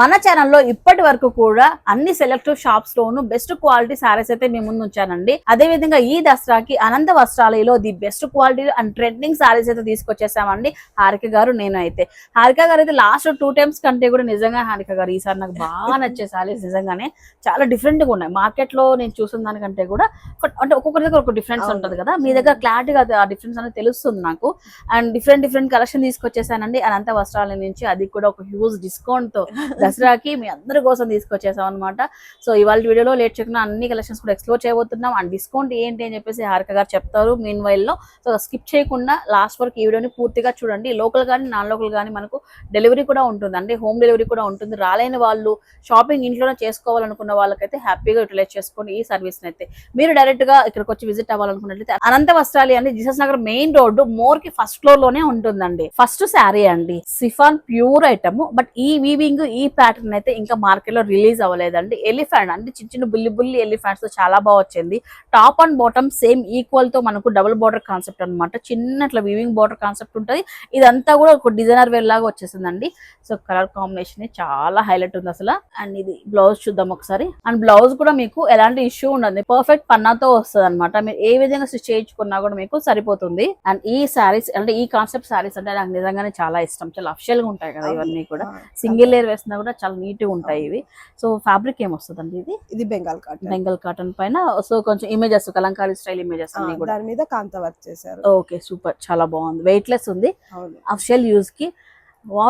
మన ఛానల్లో ఇప్పటి వరకు కూడా అన్ని సెలెక్టివ్ షాప్స్ లోను బెస్ట్ క్వాలిటీ సారీస్ అయితే మేము ముందు ఉంచానండి. అదే విధంగా ఈ దసరాకి Anantha వస్త్రాలయలో the best quality and trending sarees అయితే తీసుకొచ్చేసామండి. హారిక గారు నేను అయితే హారిక గారు అయితే లాస్ట్ టూ టైమ్స్ కంటే కూడా నిజంగా హారిక గారు ఈసారి నాకు బాగా నచ్చే సారీస్ నిజంగానే చాలా డిఫరెంట్గా ఉన్నాయి. మార్కెట్లో నేను చూసిన దానికంటే కూడా అంటే ఒక్కొక్కరి దగ్గర ఒక డిఫరెన్స్. ఉంటది కదా. మీ దగ్గర క్లారిటీగా ఆ డిఫరెన్స్ అనేది తెలుస్తుంది నాకు. అండ్ డిఫరెంట్ డిఫరెంట్ కలెక్షన్ తీసుకొచ్చేసానండి. అనంత వస్త్రాల నుంచి అది కూడా ఒక హ్యూజ్ డిస్కౌంట్తో. దసరాకి మీ అందరి కోసం తీసుకొచ్చేసాం అనమాట సో ఇవాళ వీడియోలో లేట్ చెక్కిన అన్ని కలెక్షన్స్ కూడా ఎక్స్ప్లోర్ చేయబోతున్నాం. అండ్ డిస్కౌంట్ ఏంటి అని చెప్పేసి హారిక గారు చెప్తారు మీన్ వైల్లో సో స్కిప్ చేయకుండా లాస్ట్ వరకు ఈ వీడియోని పూర్తిగా చూడండి. లోకల్ కానీ నాన్ లోకల్ కానీ మనకు డెలివరీ కూడా ఉంటుంది. అంటే హోమ్ డెలివరీ కూడా ఉంటుంది. రాలేని వాళ్ళు షాపింగ్ ఇంట్లోనే చేసుకోవాలనుకున్న వాళ్ళకైతే హ్యాపీగా యూటిలైజ్ చేసుకోండి ఈ సర్వీస్ అయితే. మీరు డైరెక్ట్గా ఇక్కడికి వచ్చి విజిట్ అవ్వాలనుకున్నట్లయితే అనంత వస్త్రాలి అండి జీసస్ నగర్ మెయిన్ రోడ్డు మోర్కి ఫస్ట్ ఫ్లోర్లోనే ఉంటుందండి. ఫస్ట్ శారీ అండి. Chiffon pure item. బట్ ఈ వీవింగ్ ఈ ప్యాటర్న్ అయితే ఇంకా మార్కెట్లో రిలీజ్ అవ్వలేదండి. ఎలిఫెంట్ అంటే చిన్న చిన్న బుల్లి బుల్లి ఎలిఫెంట్స్తో చాలా బాగా వచ్చింది. టాప్ అండ్ బాటమ్ సేమ్ ఈక్వల్తో మనకు డబుల్ బార్డర్ కాన్సెప్ట్ అన్నమాట. చిన్న ఇట్లా వీవింగ్ బార్డర్ కాన్సెప్ట్ ఉంటుంది. ఇదంతా కూడా ఒక డిజైనర్ వేర్ లాగా వచ్చేసిందండి. సో కలర్ కాంబినేషన్ చాలా హైలైట్ ఉంది అసలు. అండ్ ఇది బ్లౌజ్ చూద్దాం ఒకసారి. అండ్ బ్లౌజ్ కూడా మీకు ఎలాంటి ఇష్యూ ఉండదు. పర్ఫెక్ట్ పన్నాతో వస్తుంది అనమాట మీరు ఏ విధంగా స్టిచ్ చేయించుకున్నా కూడా మీకు సరిపోతుంది. అండ్ ఈ సారీస్ అంటే ఈ కాన్సెప్ట్ సారీస్ అంటే నాకు నిజంగానే చాలా ఇష్టం. చాలా అఫిషియల్గా ఉంటాయి కదా ఇవన్నీ కూడా. సింగిల్ లేయర్ వేసినా కూడా చాలా నీట్గా ఉంటాయి ఇవి. సో ఫ్యాబ్రిక్ ఏం వస్తుందండి ఇది? ఇది బెంగాల్ కాటన్. బెంగల్ కాటన్ పైన. సో కొంచెం ఇమేజెస్ కలంకారీ స్టైల్ ఇమేజెస్ దాని మీద కాంత వర్క్ చేశారు. Okay super. చాలా బాగుంది. వెయిట్ లెస్ ఉంది అఫిషియల్ యూజ్కి.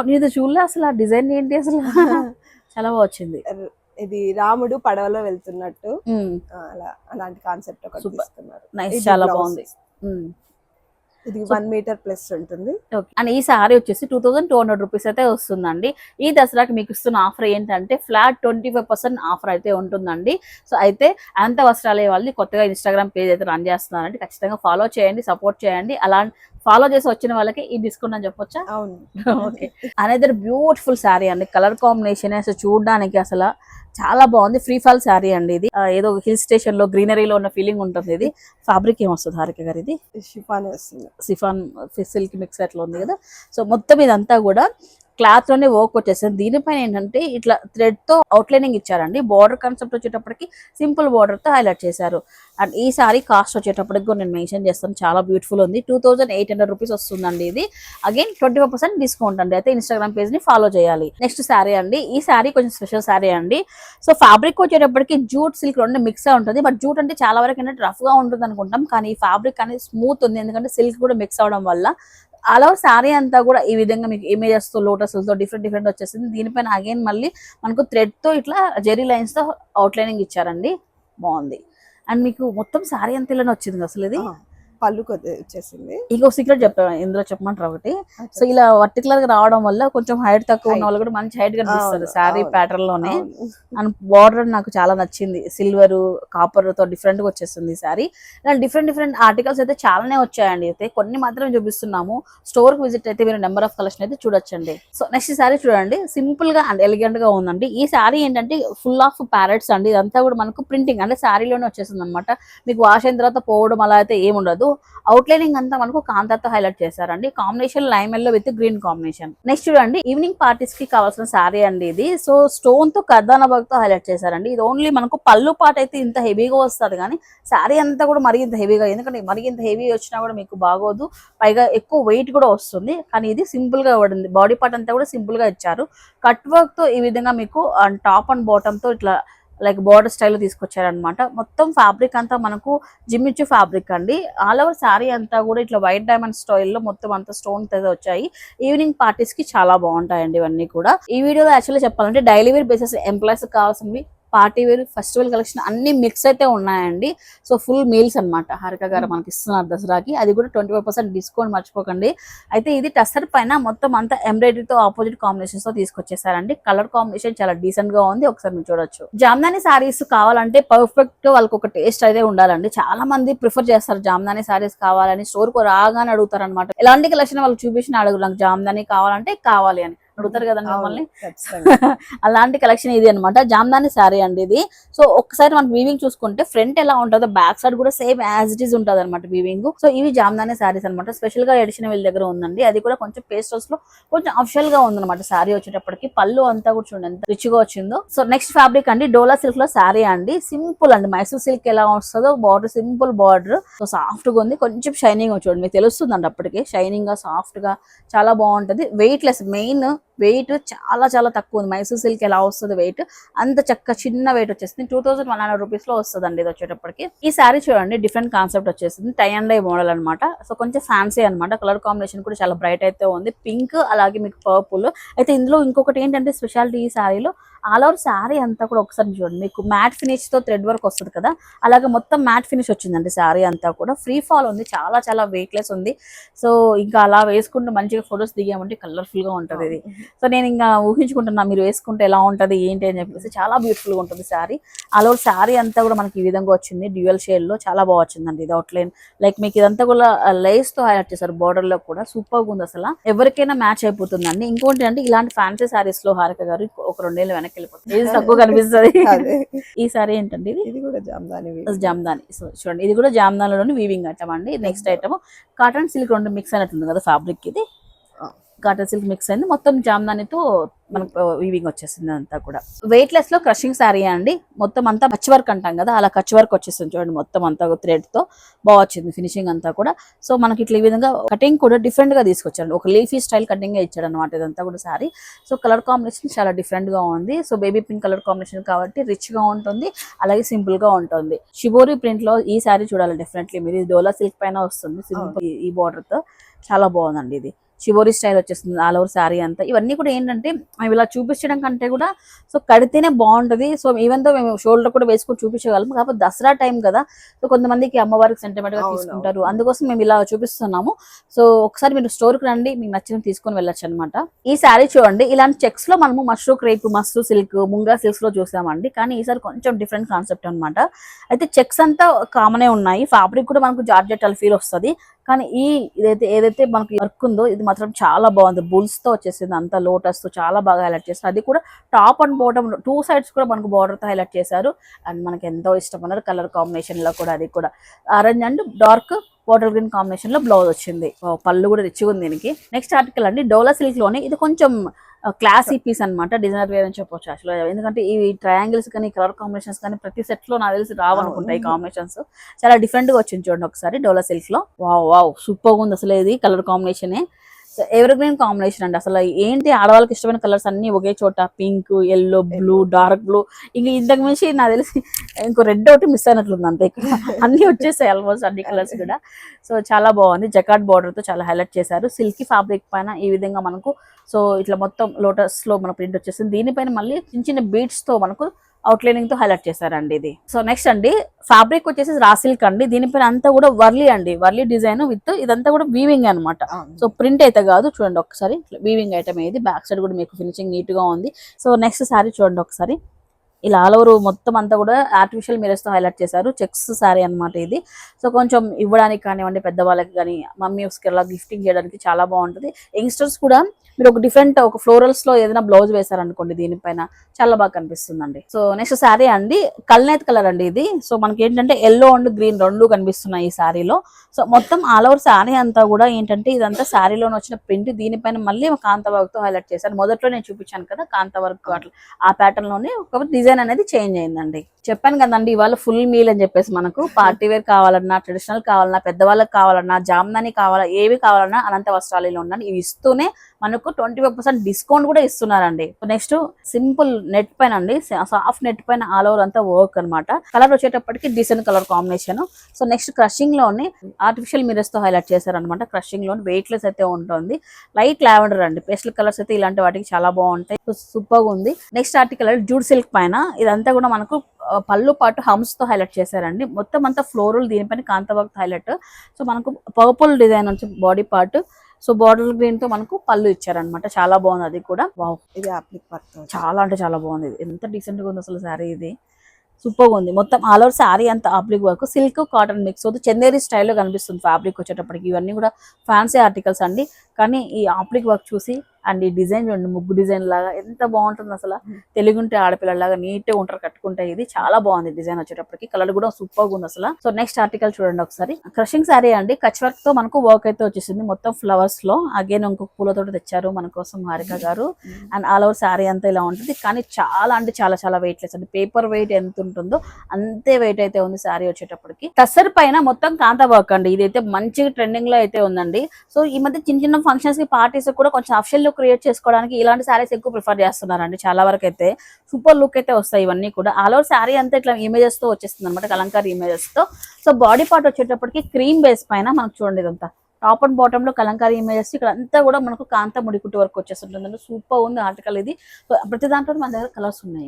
నీది చూడలే అసలు ఆ డిజైన్ ఏంటి అసలు? చాలా బాగా వచ్చింది. ఇది రాముడు పడవలో వెళ్తున్నట్టు. అలా అలాంటి కాన్సెప్ట్ ఒకటి Super. తీసుకున్నారు. నైస్ ఇది చాలా. బాగుంది. ఇది వన్ మీటర్ ప్లస్ ఉంటుంది. అండ్ ఈ సారీ వచ్చేసి two thousand two hundred rupees అయితే వస్తుందండి. ఈ దసరాకి మీకు ఇస్తున్న ఆఫర్ ఏంటంటే flat twenty five percent offer అయితే ఉంటుందండి. సో అయితే అనంత వస్త్రాలయ వాళ్ళది కొత్తగా ఇన్స్టాగ్రామ్ పేజ్ అయితే రన్ చేస్తున్నారండి. ఖచ్చితంగా ఫాలో చేయండి సపోర్ట్ చేయండి. అలా ఫాలో చేసి వచ్చిన వాళ్ళకి ఈ డిస్కౌంట్ అని చెప్పొచ్చా? అవును. ఓకే. అనేది బ్యూటిఫుల్ శారీ అండి. కలర్ కాంబినేషన్ అసలు చూడడానికి అసలు చాలా బాగుంది. ఫ్రీ ఫాల్ శారీ అండి ఇది. ఏదో హిల్ స్టేషన్లో గ్రీనరీలో ఉన్న ఫీలింగ్ ఉంటుంది ఇది. ఫ్యాబ్రిక్ ఏం వస్తుంది హారిక గారు ఇది? షిఫాన్ సిఫాన్ సిల్క్ మిక్స్ అట్లా ఉంది కదా. సో మొత్తం ఇదంతా కూడా క్లాత్లోనే వర్క్ వచ్చేసింది దీనిపైన ఏంటంటే ఇట్లా థ్రెడ్తో అవుట్లైనింగ్ ఇచ్చారండి. బార్డర్ కాన్సెప్ట్ వచ్చేటప్పటికి సింపుల్ బార్డర్తో హైలైట్ చేశారు. అండ్ ఈ సారీ కాస్ట్ వచ్చేటప్పటికి కూడా నేను మెన్షన్ చేస్తాను. చాలా బ్యూటిఫుల్ ఉంది. Two thousand eight hundred rupees వస్తుందండి ఇది. Again twenty five percent discount అండి. అయితే ఇన్స్టాగ్రామ్ పేజ్ని ఫాలో చేయాలి. నెక్స్ట్ శారీ అండి. ఈ శారీ కొంచెం స్పెషల్ శారీ అండి. సో ఫ్యాబ్రిక్ వచ్చేటప్పటికి జూట్ సిల్క్ రెండు మిక్స్ ఉంటుంది. బట్ జూట్ అంటే చాలా వరకు ఏంటంటే రఫ్గా ఉంటుంది అనుకుంటాం కానీ ఈ ఫ్యాబ్రిక్ అనేది స్మూత్ ఉంది. ఎందుకంటే సిల్క్ కూడా మిక్స్ అవడం వల్ల అలా శారీ అంతా కూడా ఈ విధంగా మీకు ఇమేజెస్తో లోటస్తో డిఫరెంట్ డిఫరెంట్ వచ్చేసింది. దీనిపైన అగైన్ మళ్ళీ మనకు థ్రెడ్తో ఇట్లా జెరీ లైన్స్తో అవుట్లైనింగ్ ఇచ్చారండి. బాగుంది. అండ్ మీకు మొత్తం శారీ అంత ఇలానే వచ్చింది అసలు ఇది? పళ్ళు వచ్చేసింది. ఇంకో సీక్రెట్ చెప్పాను ఇందులో చెప్పమంటారు ఒకటి? సో ఇలా వర్టికులర్గా రావడం వల్ల కొంచెం హైట్ తక్కువ ఉన్న వాళ్ళు కూడా మంచి హైట్ కనిపిస్తారు శారీ. ప్యాటర్న్లోనే. అండ్ బార్డర్ నాకు చాలా నచ్చింది సిల్వర్ కాపర్తో డిఫరెంట్గా వచ్చేస్తుంది సారీ ఇలా డిఫరెంట్ డిఫరెంట్ ఆర్టికల్స్ అయితే చాలానే వచ్చాయండి. అయితే కొన్ని మాత్రం చూపిస్తున్నాము. స్టోర్కి విజిట్ అయితే మీరు నెంబర్ ఆఫ్ కలెక్షన్ అయితే చూడొచ్చండి. సో నెక్స్ట్ సారీ చూడండి. సింపుల్గా అండ్ ఎలిగెంట్గా ఉందండి. ఈ సారీ ఏంటంటే ఫుల్ ఆఫ్ ప్యారెట్స్ అండి. ఇదంతా కూడా మనకు ప్రింటింగ్ అంటే శారీలోనే వచ్చేసింది అనమాట మీకు వాష్ అయిన తర్వాత పోవడం అలా అయితే ఏమి ఉండదు అవుట్లైనింగ్ అంతా మనకు కాంతాతో హైలైట్ చేశారండి. Combination lime yellow with green combination next చూడండి ఈవినింగ్ పార్టీస్కి కావాల్సిన శారీ అండి ఇది. సో స్టోన్తో కర్దాన వర్క్తో హైలైట్ చేశారండి. ఇది ఓన్లీ మనకు పళ్ళు పాట అయితే ఇంత హెవీగా వస్తుంది కానీ శారీ అంతా కూడా మరీ ఇంత హెవీగా ఎందుకంటే మరీ ఇంత హెవీ వచ్చినా కూడా మీకు బాగోదు. పైగా ఎక్కువ వెయిట్ కూడా వస్తుంది. కానీ ఇది సింపుల్గా పడింది బాడీ పార్ట్ అంతా కూడా సింపుల్గా ఇచ్చారు. కట్ వర్క్తో ఈ విధంగా మీకు టాప్ అండ్ బాటమ్తో ఇట్లా లైక్ బార్డర్ స్టైల్లో తీసుకొచ్చారనమాట మొత్తం ఫ్యాబ్రిక్ అంతా మనకు జిమ్మిచ్చు ఫ్యాబ్రిక్ అండి. ఆల్ ఓవర్ శారీ అంతా కూడా ఇట్లా వైట్ డైమండ్ స్టైల్లో మొత్తం అంతా స్టోన్ వచ్చాయి. ఈవినింగ్ పార్టీస్కి చాలా బాగుంటాయండి ఇవన్నీ కూడా. ఈ వీడియోలో యాక్చువల్లీ చెప్పాలంటే డైలీ వేర్ బేసిస్ ఎంప్లాయీస్ కావాల్సినవి పార్టీ వేర్ ఫెస్టివల్ కలెక్షన్ అన్ని మిక్స్ అయితే ఉన్నాయండి. సో ఫుల్ మీల్స్ అన్నమాట. హారిక గారు మనకి ఇస్తున్నారు దసరాకి. అది కూడా ట్వంటీ ఫైవ్ పర్సెంట్ డిస్కౌంట్ మర్చిపోకండి. అయితే ఇది టస్సర్ పైన మొత్తం అంతా embroidery తో ఆపోజిట్ కాంబినేషన్స్తో తీసుకొచ్చేసారండి. కలర్ కాంబినేషన్ చాలా డీసెంట్గా ఉంది. ఒకసారి మీరు చూడొచ్చు. జామ్దాని సారీస్ కావాలంటే పర్ఫెక్ట్ వాళ్ళకి ఒక టేస్ట్ అయితే ఉండాలండి. చాలా మంది ప్రిఫర్ చేస్తారు జామ్దాని సారీస్ కావాలని. స్టోర్కు రాగానే అడుగుతారు అనమాట ఎలాంటి కలెక్షన్ వాళ్ళు చూపించిన అడుగు నాకు జామ్దాని కావాలంటే కావాలి అని. అడుగుతారు కదండి మిమ్మల్ని. అలాంటి కలెక్షన్ ఇది అనమాట జామ్దాని శారీ అండి ఇది. సో ఒకసారి మనం వీవింగ్ చూసుకుంటే ఫ్రంట్ ఎలా ఉంటుందో బ్యాక్ సైడ్ కూడా సేమ్ యాజ్ ఇట్ ఈస్ ఉంటుంది అనమాట వీవింగ్ సో ఇవి జామ్దాని శారీస్ అనమాట స్పెషల్గా ఎడిషన్ వీళ్ళ దగ్గర ఉందండి. అది కూడా కొంచెం పేస్టల్స్లో కొంచెం అఫిషియల్గా ఉందన్నమాట శారీ వచ్చేటప్పటికి. పళ్ళు అంతా కూడా చూడండి ఎంత రిచ్గా వచ్చిందో. సో నెక్స్ట్ ఫ్యాబ్రిక్ అండి డోలా సిల్క్లో శారీ అండి. సింపుల్ అండి. మైసూర్ సిల్క్ ఎలా వస్తుందో బార్డర్ సింపుల్ బార్డర్ సో సాఫ్ట్గా ఉంది. కొంచెం షైనింగ్ చూడండి. మీకు తెలుస్తుందండి అప్పటికి. షైనింగ్గా సాఫ్ట్గా. చాలా బాగుంటది. వెయిట్ లెస్ మెయిన్ వెయిట్ చాలా చాలా తక్కువ ఉంది. మైసూర్ సిల్క్ ఎలా వస్తుంది వెయిట్ అంత చక్క చిన్న వెయిట్ వచ్చేసింది. టూ థౌసండ్ వన్ హండ్రెడ్ రూపీస్లో వస్తుంది అండి ఇది వచ్చేటప్పటికి. ఈ శారీ చూడండి డిఫరెంట్ కాన్సెప్ట్ వచ్చేసింది. టై అండ్ డై మోడల్ అనమాట సో కొంచెం ఫ్యాన్సీ అన్నమాట. కలర్ కాంబినేషన్ కూడా చాలా బ్రైట్ అయితే ఉంది. పింక్ అలాగే మీకు పర్పుల్ అయితే ఇందులో ఇంకొకటి ఏంటంటే స్పెషాలిటీ ఈ శారీలో ఆల్ ఓవర్ శారీ అంతా కూడా ఒకసారి చూడండి. మీకు మ్యాట్ ఫినిష్తో థ్రెడ్ వర్క్ వస్తుంది కదా? అలాగే మొత్తం మ్యాట్ ఫినిష్ వచ్చిందండి శారీ అంతా కూడా. ఫ్రీ ఫాల్ ఉంది. చాలా చాలా వెయిట్ లెస్ ఉంది. సో ఇంకా అలా వేసుకుంటూ మంచిగా ఫొటోస్ దిగామంటే కలర్ఫుల్గా ఉంటది ఇది. సో నేను ఇంకా ఊహించుకుంటున్నా మీరు వేసుకుంటే ఎలా ఉంటది ఏంటి అని చెప్పేసి. చాలా బ్యూటిఫుల్గా ఉంటుంది శారీ. ఆల్ ఓవర్ శారీ అంతా కూడా మనకి ఈ విధంగా వచ్చింది. డ్యూయల్ షేడ్లో చాలా బాగా వచ్చిందండి ఇది అవుట్లైన్ లైక్ మీకు ఇదంతా కూడా లేస్తో హైలైట్ చేశారు. బోర్డర్లో కూడా సూపర్గా ఉంది అసలు. ఎవరికైనా మ్యాచ్ అయిపోతుందండి. ఇంకోటి అంటే ఇలాంటి ఫ్యాన్సీ శారీస్లో హారిక గారు ఒక రెండేళ్ళు వెళ్ళిపోతుంది ఇది తక్కువ కనిపిస్తుంది. ఈ సారీ ఏంటండి ఇది? ఇది కూడా జామ్దాని జామ్దాని. సో చూడండి ఇది కూడా జామ్దానిలోని వీవింగ్ ఐటమ్ అండి నెక్స్ట్ ఐటమ్ కాటన్ సిల్క్ రెండు మిక్స్ అయినట్టుంది కదా ఫ్యాబ్రిక్ ఇది. కాటన్ సిల్క్ మిక్స్ అయింది. మొత్తం జామ్దానితో మనకు వీవింగ్ వచ్చేసింది అంతా కూడా. వెయిట్ లెస్లో క్రషింగ్ శారీ అండి. మొత్తం అంతా కచ్ వర్క్ అంటాం కదా అలా కచ్ వర్క్ వచ్చేసింది చూడండి మొత్తం అంతా థ్రెడ్తో. బాగా వచ్చింది ఫినిషింగ్ అంతా కూడా. సో మనకి ఇట్లా ఈ విధంగా కటింగ్ కూడా డిఫరెంట్గా తీసుకొచ్చాడు ఒక లీఫీ స్టైల్ కటింగ్ ఇచ్చాడు అనమాట ఇదంతా కూడా శారీ సో కలర్ కాంబినేషన్ చాలా డిఫరెంట్గా ఉంది. So baby pink colour combination కాబట్టి రిచ్గా ఉంటుంది. అలాగే సింపుల్గా ఉంటుంది. షిబోరి ప్రింట్లో ఈ శారీ చూడాలి డెఫినెట్లీ మీరు. డోలా సిల్క్ పైన వస్తుంది సింపుల్ ఈ బార్డర్తో. చాలా బాగుందండి ఇది. షిబోరి స్టైల్ వచ్చేస్తుంది ఆల్ ఓవర్ శారీ అంతా. ఇవన్నీ కూడా ఏంటంటే అవి ఇలా చూపించడం కంటే కూడా సో కడితేనే బాగుంటది. సో ఈవెన్తో మేము షోల్డర్ కూడా వేసుకొని చూపించగలం కాకపోతే దసరా టైం కదా సో కొంతమందికి అమ్మవారికి సెంటిమెంట్గా తీసుకుంటారు. అందుకోసం మేము ఇలా చూపిస్తున్నాము. సో ఒకసారి మీరు స్టోర్కి రండి మీకు నచ్చిన తీసుకొని వెళ్ళొచ్చు అనమాట ఈ శారీ చూడండి ఇలాంటి చెక్స్లో మనము మష్రూ క్రేప్ మస్రూ సిల్క్ ముంగా సిల్క్స్లో చూసామండి. కానీ ఈసారి కొంచెం డిఫరెంట్ కాన్సెప్ట్ అన్నమాట. అయితే చెక్స్ అంతా కామనే ఉన్నాయి. ఫ్యాబ్రిక్ కూడా మనకు జార్జెట్ అల్ ఫీల్ వస్తుంది. కానీ ఈ ఇదైతే ఏదైతే మనకి వర్క్ ఉందో ఇది మాత్రం చాలా బాగుంది. బుల్స్తో వచ్చేసింది అంతా లోటస్తో చాలా బాగా హైలైట్ చేస్తారు అది కూడా top and bottom two sides కూడా మనకు బార్డర్తో హైలైట్ చేశారు. అండ్ మనకి ఎంతో ఇష్టం అన్నారు కలర్ కాంబినేషన్లో కూడా అది కూడా. Orange and dark water green కాంబినేషన్లో బ్లౌజ్ వచ్చింది. పళ్ళు కూడా రిచ్గా ఉంది దీనికి. నెక్స్ట్ ఆర్టికల్ అండి డోలా సిల్క్లోనే ఇది కొంచెం క్లాసీ పీస్ అన్నమాట డిజైనర్ వేర్ అని చెప్పొచ్చు అసలు ఎందుకంటే ఈ ట్రయాంగిల్స్ కానీ కలర్ కాంబినేషన్స్ కానీ ప్రతి సెట్లో నాకు తెలిసి రావనుకుంటాయి కాంబినేషన్స్ చాలా డిఫరెంట్గా వచ్చింది చూడండి ఒకసారి డోలా సిల్క్లో. వావ్ వావ్ సూపర్ ఉంది అసలు ఇది colour combination evergreen combination అండి. అసలు ఏంటి ఆడవాళ్ళకి ఇష్టమైన కలర్స్ అన్ని ఒకే చోట? Pink yellow blue dark blue ఇంక ఇంతకు మించి నాకు తెలిసి ఇంకో రెడ్ ఒకటి మిస్ అయినట్లుంది అంతే ఇక్కడ. అన్ని వచ్చేసాయి ఆల్మోస్ట్ అన్ని కలర్స్ కూడా. సో చాలా బాగుంది. జకాట్ బార్డర్తో చాలా హైలైట్ చేశారు. సిల్కీ ఫ్యాబ్రిక్ పైన ఈ విధంగా మనకు సో ఇట్లా మొత్తం లోటస్లో మన ప్రింట్ వచ్చేసింది. దీనిపైన మళ్ళీ చిన్న చిన్న బీడ్స్తో మనకు అవుట్లైనింగ్తో హైలైట్ చేశారండి ఇది. సో నెక్స్ట్ అండి ఫ్యాబ్రిక్ వచ్చేసి రా సిల్క్ అండి. దీనిపైన అంతా కూడా వర్లీ అండి. వర్లీ డిజైన్ విత్ ఇదంతా కూడా వీవింగ్ అన్నమాట. సో ప్రింట్ అయితే కాదు. చూడండి ఒకసారి వీవింగ్ ఐటమ్ ఇది బ్యాక్ సైడ్ కూడా మీకు ఫినిషింగ్ నీట్గా ఉంది. సో నెక్స్ట్ సారీ చూడండి ఒకసారి ఇలా ఆల్ ఓవర్ మొత్తం అంతా కూడా ఆర్టిఫిషియల్ మిరర్స్తో హైలైట్ చేశారు. చెక్స్ సారీ అన్నమాట ఇది. సో కొంచెం ఇవ్వడానికి కానివ్వండి పెద్దవాళ్ళకి కానీ మమ్మీస్కి అలా గిఫ్టింగ్ చేయడానికి చాలా బాగుంటుంది. యంగ్స్టర్స్ కూడా మీరు ఒక డిఫరెంట్ ఒక ఫ్లోరల్స్లో ఏదైనా బ్లౌజ్ వేశారనుకోండి దీనిపైన చాలా బాగా కనిపిస్తుందండి. సో నెక్స్ట్ శారీ అండి కల్నేత్ కలర్ అండి ఇది. సో మనకి ఏంటంటే ఎల్లో అండ్ గ్రీన్ రెండు కనిపిస్తున్నాయి ఈ శారీలో సో మొత్తం ఆల్ ఓవర్ శారీ అంతా కూడా ఏంటంటే ఇదంతా శారీలోనే వచ్చిన ప్రింట్ దీనిపైన మళ్ళీ కాంత వర్క్తో హైలైట్ చేశారు. మొదట్లో నేను చూపించాను కదా కాంత వర్క్ అట్లా ఆ ప్యాటర్న్లోనే ఒక డిజైన్ అనేది చేంజ్ అయిందండి. చెప్పాను కదండి ఇవాళ ఫుల్ మీల్ అని చెప్పేసి మనకు పార్టీ వేర్ కావాలన్నా ట్రెడిషనల్ కావాలన్నా పెద్దవాళ్ళకి కావాలన్నా జామ్దాని కావాలా ఏవి కావాలన్నా అనంత వస్త్రాలు ఉన్నాను ఇవి ఇస్తూనే మనకు ట్వంటీ ఫైవ్ పర్సెంట్ డిస్కౌంట్ కూడా ఇస్తున్నారండి. నెక్స్ట్ సింపుల్ నెట్ పైన అండి సాఫ్ట్ నెట్ పైన ఆల్ ఓవర్ అంతా వర్క్ అన్నమాట. కలర్ వచ్చేటప్పటికి decent colour combination. So next క్రషింగ్లోని artificial మిరర్స్తో హైలైట్ చేశారనమాట క్రషింగ్లోని వెయిట్లెస్ అయితే ఉంటుంది. లైట్ లావెండర్ అండి పేస్టల్ కలర్స్ అయితే ఇలాంటి వాటికి చాలా బాగుంటాయి. సూపర్ ఉంది. నెక్స్ట్ ఆర్టికల్ జూడ్ సిల్క్ పైన. ఇదంతా కూడా మనకు పళ్ళు పాటు హమ్స్తో హైలైట్ చేశారండి. మొత్తం అంతా ఫ్లోరల్ దీనిపైన కాంతవర్క్ హైలైట్. సో మనకు పర్పుల్ డిజైన్ వచ్చి బాడీ పార్ట్. సో బార్డర్ గ్రీన్తో మనకు పళ్ళు ఇచ్చారనమాట చాలా బాగుంది అది కూడా. వావ్. ఇది అప్లిక్ వర్క్. చాలా అంటే చాలా బాగుంది ఇది. ఎంత డీసెంట్గా ఉంది అసలు శారీ ఇది. సూపర్గా ఉంది. మొత్తం ఆల్ ఓవర్ శారీ అంత applique work. Silk cotton mix అవుతుంది చందేరి స్టైల్లో కనిపిస్తుంది ఫ్యాబ్రిక్ వచ్చేటప్పటికి. ఇవన్నీ కూడా ఫ్యాన్సీ ఆర్టికల్స్ అండి. కానీ ఈ ఆప్లిక్ వర్క్ చూసి అండ్ ఈ డిజైన్ చూడండి ముగ్గు డిజైన్ లాగా ఎంత బాగుంటుంది అసలు. తెలుగుంటే ఆడపిల్లలాగా నీట్గా ఉంటారు కట్టుకుంటే ఇది చాలా బాగుంది డిజైన్ వచ్చేటప్పటికి. కలర్ కూడా సూపర్గా ఉంది అసలు. సో నెక్స్ట్ ఆర్టికల్ చూడండి ఒకసారి. క్రషింగ్ శారీ అండి. కచ్ వర్క్తో మనకు వర్క్ అయితే వచ్చేసింది మొత్తం ఫ్లవర్స్లో. అగైన్ ఇంకొక పూలతో తెచ్చారు మన కోసం హారిక గారు. అండ్ ఆల్ ఓవర్ శారీ అంతా ఇలా ఉంటుంది. కానీ చాలా అంటే చాలా చాలా వెయిట్ లెస్ అండి. పేపర్ వెయిట్ ఎంత ఉంటుందో అంతే వెయిట్ అయితే ఉంది శారీ వచ్చేటప్పటికి. టస్సర్ పైన మొత్తం కాంతా వర్క్ అండి. ఇదైతే మంచిగా ట్రెండింగ్లో అయితే ఉందండి. సో ఈ మధ్య చిన్న చిన్న ఫంక్షన్స్కి పార్టీస్ కూడా కొంచెం అఫిషియల్ లుక్ క్రియేట్ చేసుకోవడానికి ఇలాంటి శారీస్ ఎక్కువ ప్రిఫర్ చేస్తున్నారండి చాలా వరకు అయితే. సూపర్ లుక్ అయితే వస్తాయి ఇవన్నీ కూడా. ఆల్ ఓవర్ శారీ అంతా ఇట్లా ఇమేజెస్తో వచ్చేస్తుంది అనమాట కలంకారీ ఇమేజెస్తో. సో బాడీ పార్ట్ వచ్చేటప్పటికి క్రీమ్ బేస్ పైన మనకు చూడండి ఇదంతా. టాప్ అండ్ బాటమ్లో కలంకారీ ఇమేజెస్ ఇక్కడ అంతా కూడా మనకు కాంత ముడికుట్టు వరకు వచ్చేస్తుంటుంది సూపర్ ఉంది ఆర్టికల్ ఇది. ప్రతి దాంట్లో మన దగ్గర కలర్స్ ఉన్నాయి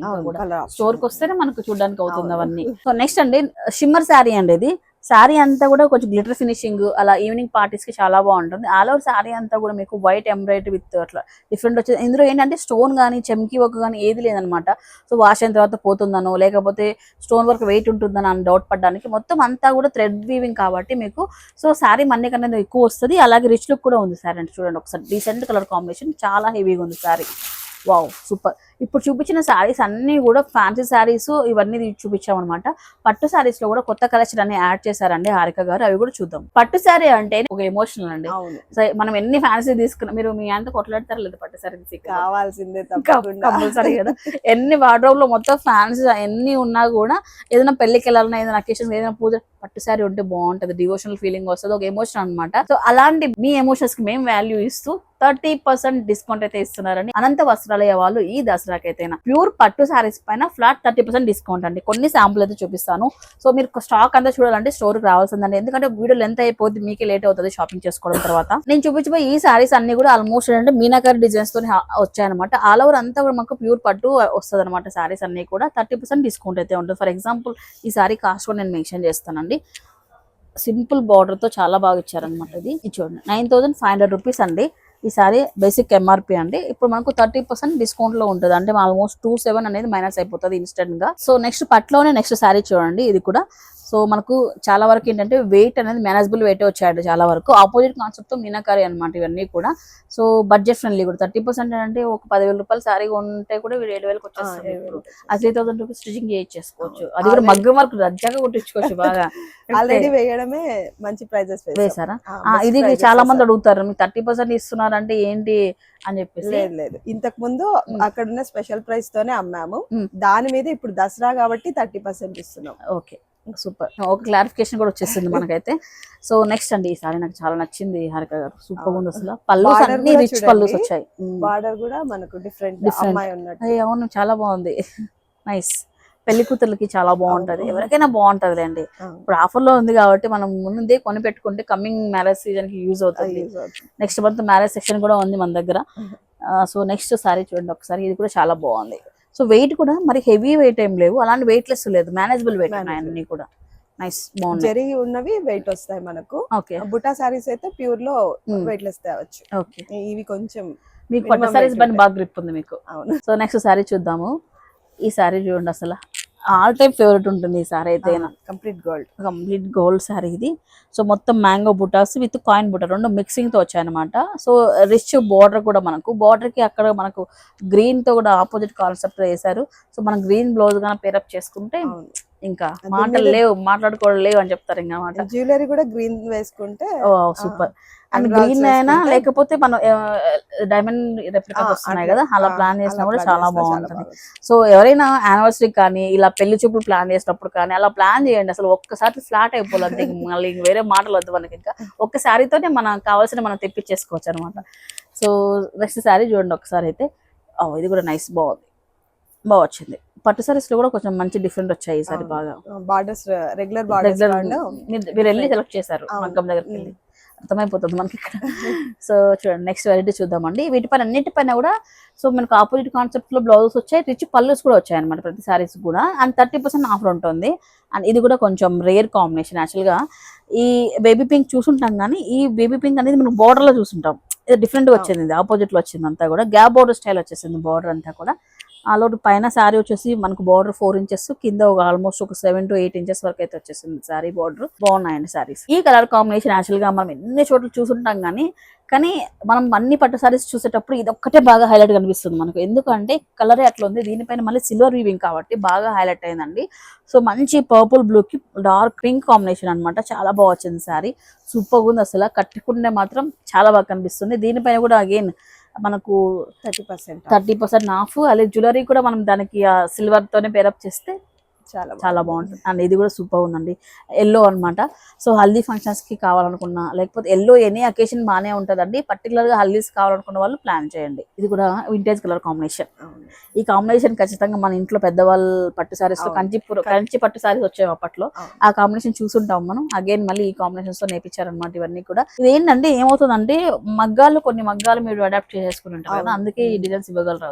స్టోర్కి వస్తేనే మనకు చూడడానికి అవుతుంది అవును. అవన్నీ. సో నెక్స్ట్ అండి షిమ్మర్ శారీ అండి ఇది. శారీ అంతా కూడా కొంచెం గ్లిటర్ ఫినిషింగ్ అలా ఈవినింగ్ పార్టీస్కి చాలా బాగుంటుంది. ఆల్ ఓవర్ శారీ అంతా కూడా మీకు వైట్ ఎంబ్రాయిడరీ విత్ అట్లా డిఫరెంట్ వచ్చేది. ఇందులో ఏంటంటే స్టోన్ కానీ చెమ్కి వర్క్ కానీ ఏది లేదనమాట సో వాష్ అయిన తర్వాత పోతుందనో లేకపోతే స్టోన్ వర్క్ వెయిట్ ఉంటుందని అని డౌట్ పడడానికి మొత్తం అంతా కూడా థ్రెడ్ వీవింగ్ కాబట్టి మీకు సో శారీ మనీ కన్నా ఎక్కువ వస్తుంది. అలాగే రిచ్ లుక్ కూడా ఉంది శారీ అంటే చూడండి ఒకసారి. డీసెంట్ కలర్ కాంబినేషన్ చాలా హెవీగా ఉంది శారీ వావ్ సూపర్ ఇప్పుడు చూపించిన శారీస్ అన్ని కూడా ఫ్యాన్సీ శారీస్ ఇవన్నీ చూపించామన్నమాట పట్టు శారీస్లో కూడా కొత్త కలెక్షన్ అన్ని యాడ్ చేశారండి హారిక గారు. అవి కూడా చూద్దాం. పట్టు శారీ అంటే ఒక ఎమోషనల్ అండి. మనం ఎన్ని ఫ్యాన్సీ తీసుకున్నా మీరు మీ అంత కొట్లాడతారు లేదు పట్టు శారీ కావాల్సిందే కంపల్సరీ కదా. ఎన్ని వార్డ్రోబ్లో మొత్తం ఫ్యాన్స్ ఎన్ని ఉన్నా కూడా ఏదైనా పెళ్ళికి వెళ్ళాలన్నా ఏదైనా అకేషన్ ఏదైనా పూజ పట్టు శారీ ఉంటే బాగుంటది. డివోషనల్ ఫీలింగ్ వస్తుంది. ఒక ఎమోషన్ అన్నమాట. సో అలాంటి మీ ఎమోషన్స్కి మేము వాల్యూ ఇస్తూ థర్టీ పర్సెంట్ డిస్కౌంట్ అయితే ఇస్తున్నారని అనంత వస్త్రాలయ వాళ్ళు ఈ దసరాకి అయితే ప్యూర్ పట్టు శారీస్ పైన ఫ్లాట్ థర్టీ పర్సెంట్ డిస్కౌంట్ అండి. కొన్ని శాంపుల్ అయితే చూపిస్తాను. సో మీరు స్టాక్ అంతా చూడాలంటే స్టోర్కి రావాల్సిందండి. ఎందుకంటే వీడియో లెంత్ అయిపోద్ది మీకే లేట్ అవుతుంది షాపింగ్ చేసుకోవడం తర్వాత. నేను చూపించబోయే ఈ శారీస్ అన్ని కూడా ఆల్మోస్ట్ అంటే మీనాకర్ డిజైన్స్తో వచ్చాయన్నమాట. ఆల్ ఓవర్ అంతా కూడా మాకు ప్యూర్ పట్టు వస్తుంది అనమాట శారీస్ అన్ని కూడా. థర్టీ పర్సెంట్ డిస్కౌంట్ అయితే ఉంటుంది. ఫర్ ఎగ్జాంపుల్ ఈ శారీ కాస్ట్ కూడా నేను మెన్షన్ చేస్తానండి. సింపుల్ బార్డర్తో చాలా బాగా ఇచ్చారనమాట ఇది. చూడండి. Nine thousand five hundred rupees అండి. ఈ సారీ బేసిక్ ఎంఆర్పి అండి. ఇప్పుడు మనకు థర్టీ పర్సెంట్ డిస్కౌంట్లో ఉంటుంది. అంటే ఆల్మోస్ట్ టూ సెవెన్ అనేది మైనస్ అయిపోతుంది ఇన్స్టెంట్గా. సో నెక్స్ట్ పట్లోనే నెక్స్ట్ సారీ చూడండి ఇది కూడా. సో మనకు చాలా వరకు ఏంటంటే వెయిట్ అనేది మేనేజబుల్ వెయిట్ వచ్చాయండి చాలా వరకు. ఆపోజిట్ కాన్సెప్ట్తో మీనాకారి అనమాట ఇవన్నీ కూడా. సో బడ్జెట్ ఫ్రెండ్లీ కూడా. థర్టీ పర్సెంట్ అంటే ఒక పదివేల రూపాయలు సారీ ఉంటే కూడా వీడు ఏడు వేలకు వచ్చేస్తుంది ఇప్పుడు. ఆ త్రీ థౌసండ్ రూపీస్ స్టిచింగ్ చేయించేసుకోవచ్చు. అది కూడా మగ్గం వర్క్ రజ్జాగా కుట్టించుకోవచ్చు బాగా. ఆల్రెడీ వేయడమే మంచి ప్రైజెస్ వేసారా ఇది చాలా మంది అడుగుతారు మీకు థర్టీ పర్సెంట్ ఇస్తున్నారు అంటే ఏంటి అని చెప్పేసి? లేదు లేదు. ఇంతకు ముందు. అక్కడ ఉన్న స్పెషల్ ప్రైస్ తోనే అమ్మాము. దాని మీద ఇప్పుడు దసరా కాబట్టి థర్టీ పర్సెంట్ ఇస్తున్నాం. ఓకే. సూపర్. ఒక క్లారిఫికేషన్ కూడా వచ్చేసింది మనకైతే. సో నెక్స్ట్ అండి ఈ సారీ నాకు చాలా నచ్చింది హారిక గారు. సూపర్ ఉంది అసలు. పళ్ళు అన్ని రిచ్. పళ్ళు వచ్చాయి. బార్డర్ కూడా మనకు డిఫరెంట్ అయ్య, అవును చాలా బాగుంది. నైస్ పెళ్ళి కూతుర్లకి చాలా బాగుంటది. ఎవరికైనా బాగుంటది అండి ఇప్పుడు ఆఫర్లో ఉంది కాబట్టి మనం ముందే కొని పెట్టుకుంటే కమింగ్ మ్యారేజ్ సీజన్కి యూజ్ అవుతుంది. నెక్స్ట్ మంత్ మ్యారేజ్ సెక్షన్ కూడా ఉంది మన దగ్గర. సో నెక్స్ట్ సారీ చూడండి ఒకసారి ఇది కూడా చాలా బాగుంది. సో వెయిట్ కూడా మరి హెవీ వెయిట్ ఏం లేవు. అలాంటి వెయిట్ లెస్ లేదు. మేనేజబుల్ వెయిట్ ఉన్నాయి. అన్ని కూడా. నైస్ జరిగి ఉన్నవి వెయిట్ వస్తాయి మనకు. ఓకే. బుటా సారీస్ అయితే ప్యూర్లో మ్. వెయిట్ లెస్ తేవచ్చు. ఓకే. ఇవి కొంచెం మీకు పట్టు సారీస్. బాగా గ్రిప్ ఉంది మీకు. అవును. సో నెక్స్ట్ సారీ చూద్దాము. ఈ సారీ చూడండి అసలు. ఆల్ టైమ్ ఫేవరెట్ ఉంటుంది ఈ సారీ అయితే complete gold. Complete gold sari ఇది. సో మొత్తం మ్యాంగో బుటాస్ విత్ కాయిన్ బుట్ట రెండు మిక్సింగ్తో వచ్చాయన్నమాట. సో రిచ్ బార్డర్ కూడా మనకు. బార్డర్కి అక్కడ మనకు గ్రీన్తో కూడా ఆపోజిట్ కాన్సెప్ట్ వేశారు. సో మనం గ్రీన్ బ్లౌజ్ గానే పేరప్ చేసుకుంటే ఇంకా మాటలు లేవు మాట్లాడుకోవడం లేవు అని చెప్తారు ఇంకా మాట. జ్యువెలరీ కూడా గ్రీన్ వేసుకుంటే ఓ సూపర్. అండ్ గ్రీన్ అయినా లేకపోతే మనం డైమండ్ రెప్లికాస్ వస్తున్నాయి కదా అలా ప్లాన్ చేసినా కూడా చాలా బాగుంటుంది. సో ఎవరైనా యానివర్సరీ కానీ ఇలా పెళ్ళి చూపులు ప్లాన్ చేసినప్పుడు కానీ అలా ప్లాన్ చేయండి. అసలు ఒక్కసారి ఫ్లాట్ ఇంక మళ్ళీ ఇంక వేరే మాటలు వద్దు మనకి ఇంకా. ఒక్క శారీతోనే మనం కావాల్సిన మనం తెప్పించేసుకోవచ్చు అనమాట సో నెక్స్ట్ శారీ చూడండి ఒకసారి అయితే. ఇది కూడా నైస్ బాగుంది. బాగా వచ్చింది. పట్టు sarees లో కూడా కొంచెం మంచి డిఫరెంట్ వచ్చాయి ఈ సారీ అవును. బాగా. బార్డర్స్ రెగ్యులర్ బార్డర్స్ రెగ్యులర్ మీరు వెళ్ళి సెలెక్ట్ చేశారు. మగ్గం దగ్గరికి వెళ్ళి. అర్థమైపోతుంది మనకి ఇక్కడ. సో చూడండి నెక్స్ట్ వెరైటీ చూద్దామండి. వీటిపైన అన్నిటిపైన కూడా సో మనకు ఆపోజిట్ కాన్సెప్ట్లో బ్లౌజెస్ వచ్చాయి రిచ్ పల్లూస్ కూడా వచ్చాయి అనమాట ప్రతి సారీస్ కూడా. అండ్ థర్టీ పర్సెంట్ ఆఫర్ ఉంటుంది. అండ్ ఇది కూడా కొంచెం రేర్ కాంబినేషన్ యాక్చువల్గా ఈ బేబీ పింక్ చూసుంటాం కానీ ఈ బేబీ పింక్ అనేది మనం border లో చూసుంటాం. ఇది డిఫరెంట్గా వచ్చింది ఆపోజిట్లో వచ్చింది అంతా కూడా. గ్యాప్ బోర్డర్ స్టైల్ వచ్చేసింది బార్డర్ అంతా కూడా. ఆల్ అవుట్ పైన శారీ వచ్చేసి మనకు బార్డర్ ఫోర్ ఇంచెస్ కింద ఒక ఆల్మోస్ట్ ఒక సెవెన్ టు ఎయిట్ ఇంచెస్ వరకు అయితే వచ్చేసింది శారీ బార్డర్ బాగున్నాయండి శారీస్. ఈ కలర్ కాంబినేషన్ యాక్చువల్గా మనం ఎన్ని చోట్ల చూసుంటాం కానీ కానీ మనం అన్ని పట్టు సారీస్ చూసేటప్పుడు ఇది ఒక్కటే బాగా హైలైట్ కనిపిస్తుంది మనకు. ఎందుకంటే కలరే అట్లా ఉంది దీనిపైన మళ్ళీ సిల్వర్ వీవింగ్ కాబట్టి బాగా హైలైట్ అయిందండి. సో మంచి పర్పుల్ బ్లూ కి డార్క్ పింక్ కాంబినేషన్ అనమాట చాలా బాగా వచ్చింది శారీ. సూపర్గా ఉంది అసలు. కట్టుకుంటే మాత్రం చాలా బాగా కనిపిస్తుంది. దీనిపైన కూడా అగైన్ మనకు thirty percent thirty percent off. అలాగే జ్యువెలరీ కూడా మనం దానికి సిల్వర్ తోనే పేరప్ చేస్తే చాలా చాలా బాగుంటుంది. అండ్ ఇది కూడా సూపర్ ఉందండి. ఎల్లో అన్నమాట. సో హల్దీ ఫంక్షన్స్కి కావాలనుకున్నా లేకపోతే ఎల్లో ఎనీ అకేషన్ బాగానే ఉంటుందండి. పర్టికులర్గా హల్దీస్ కావాలనుకున్న వాళ్ళు ప్లాన్ చేయండి. ఇది కూడా వింటేజ్ కలర్ కాంబినేషన్. ఈ కాంబినేషన్ ఖచ్చితంగా మన ఇంట్లో పెద్దవాళ్ళు పట్టు సారీస్లో అవును. కంచి కంచి పట్టు సారీస్ వచ్చాయి అప్పట్లో. ఆ కాంబినేషన్ చూసుంటాం మనం. అగైన్ మళ్ళీ ఈ కాంబినేషన్స్తో నేర్పించారనమాట ఇవన్నీ కూడా. ఇది ఏంటంటే ఏమవుతుందంటే మగ్గాలు కొన్ని మగ్గాలు మీరు అడాప్ట్ చేసేసుకుని ఉంటారు కదా. అందుకే ఈ డిజైన్స్ ఇవ్వగలరు.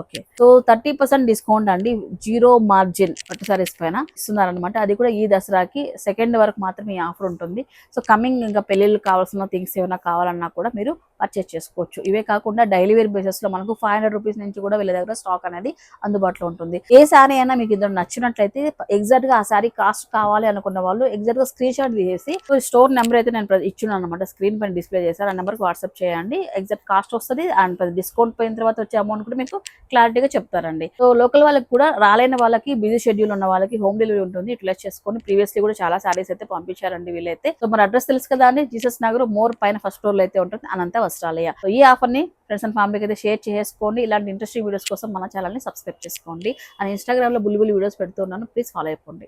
Okay. So thirty percent discount అండి. జీరో మార్జిన్ పట్టు సారీస్ పైన ఇస్తున్నారనమాట అది కూడా ఈ దసరాకి సెకండ్ వరకు మాత్రమే ఈ ఆఫర్ ఉంటుంది. సో కమింగ్ ఇంకా పెళ్ళిళ్ళు కావాల్సిన థింగ్స్ ఏమైనా కావాలన్నా కూడా మీరు పర్చేస్ చేసుకోవచ్చు. ఇవే కాకుండా డైలీ వేర్ బేసిస్లో మనకు ఫైవ్ హండ్రెడ్ రూపీస్ నుంచి కూడా వీళ్ళ దగ్గర స్టాక్ అనేది అందుబాటులో ఉంటుంది. ఏ శారీ అయినా మీకు ఇందులో నచ్చినట్లయితే ఎగ్జాక్ట్గా ఆ శారీ కాస్ట్ కావాలి అనుకున్న వాళ్ళు ఎగ్జాక్ట్గా స్క్రీన్ షాట్ తీసేసి స్టోర్ నెంబర్ అయితే నేను ఇచ్చున్నాను అనమాట స్క్రీన్ పైన డిస్ప్లే చేశాను ఆ నెంబర్కి వాట్సాప్ చేయండి. ఎగ్జాక్ట్ కాస్ట్ వస్తుంది. అండ్ డిస్కౌంట్ పోయిన తర్వాత వచ్చే అమౌంట్ కూడా మీకు క్లారిటీగా చెప్తారండి. సో లోకల్ వాళ్ళకి కూడా రాలేని వాళ్ళకి బిజీ షెడ్యూల్ ఉన్న వాళ్ళకి హోమ్ డెలివరీ ఉంటుంది. యూటిలైజ్ చేసుకొని ప్రీవియస్లీ కూడా చాలా సారీస్ అయితే పంపించారండి వీళ్ళైతే. సో మన అడ్రస్ తెలుసు కదా అండి? జీసస్ నగర్ మోర్ పైన ఫస్ట్ ఫ్లోర్లో అయితే ఉంటుంది అనంత వస్త్రాలయ. సో ఈ ఆఫర్ని ఫ్రెండ్స్ అండ్ ఫ్యామిలీకి అయితే షేర్ చేసుకోండి. ఇలాంటి ఇంట్రెస్టింగ్ వీడియోస్ కోసం మన ఛానల్ని సబ్స్క్రైబ్ చేసుకోండి. అండ్ ఇన్స్టాగ్రామ్లో బుల్లి బుల్లి వీడియోస్ పెడుతున్నాను ప్లీజ్ ఫాలో అయిపోండి.